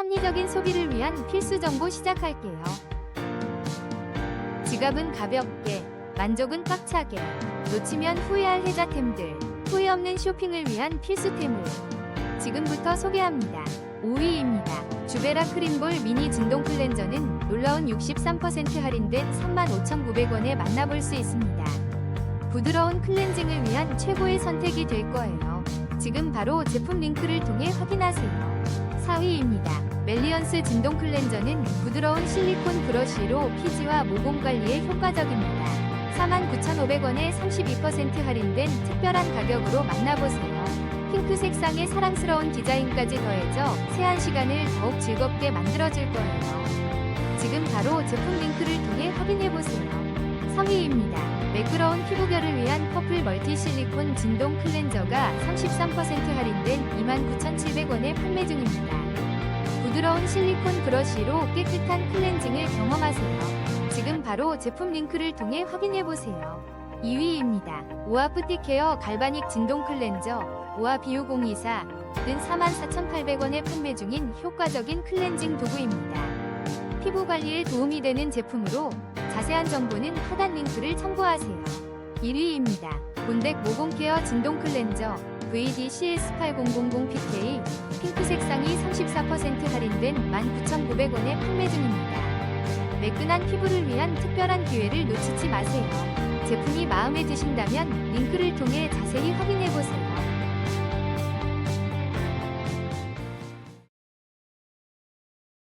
합리적인 소비를 위한 필수 정보 시작할게요. 지갑은 가볍게, 만족은 꽉차게, 놓치면 후회할 혜자템들, 후회 없는 쇼핑을 위한 필수템을 지금부터 소개합니다. 5위입니다. 주베라 크림볼 미니 진동 클렌저는 놀라운 63% 할인된 35,900원에 만나볼 수 있습니다. 부드러운 클렌징을 위한 최고의 선택이 될 거예요. 지금 바로 제품 링크를 통해 확인하세요. 4위입니다. 멜리언스 진동 클렌저는 부드러운 실리콘 브러쉬로 피지와 모공 관리에 효과적입니다. 49,500원에 32% 할인된 특별한 가격으로 만나보세요. 핑크 색상의 사랑스러운 디자인까지 더해져 세안 시간을 더욱 즐겁게 만들어줄 거예요. 지금 바로 제품 링크를 통해 확인해보세요. 3위입니다. 매끄러운 피부결을 위한 퍼플 멀티 실리콘 진동 클렌저가 33% 할인된 29,700원에 판매 중입니다. 부드러운 실리콘 브러쉬로 깨끗한 클렌징을 경험하세요. 지금 바로 제품 링크를 통해 확인해보세요. 2위입니다. 오아 푸티케어 갈바닉 진동 클렌저 오아 비우024는 44,800원에 판매 중인 효과적인 클렌징 도구입니다. 피부 관리에 도움이 되는 제품으로 자세한 정보는 하단 링크를 참고하세요. 1위입니다. 본덱 모공 케어 진동 클렌저 VD-CS8000PK 핑크 색상이 34% 할인된 19,900원에 판매 중입니다. 매끈한 피부를 위한 특별한 기회를 놓치지 마세요. 제품이 마음에 드신다면 링크를 통해 자세히 확인해 보세요.